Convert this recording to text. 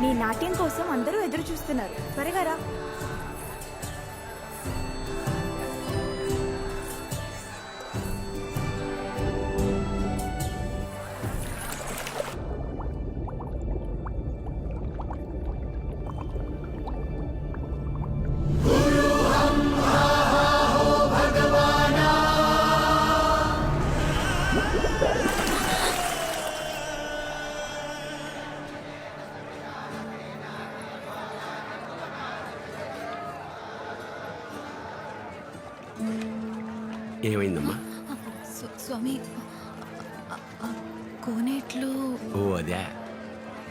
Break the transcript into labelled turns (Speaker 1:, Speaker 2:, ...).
Speaker 1: నీ నాట్యం కోసం అందరూ ఎదురు చూస్తున్నారు. త్వరగా రా.
Speaker 2: ఏమైందమ్మా?
Speaker 3: స్వ- స్వామి కోనేట్లో
Speaker 2: ఓ అదే.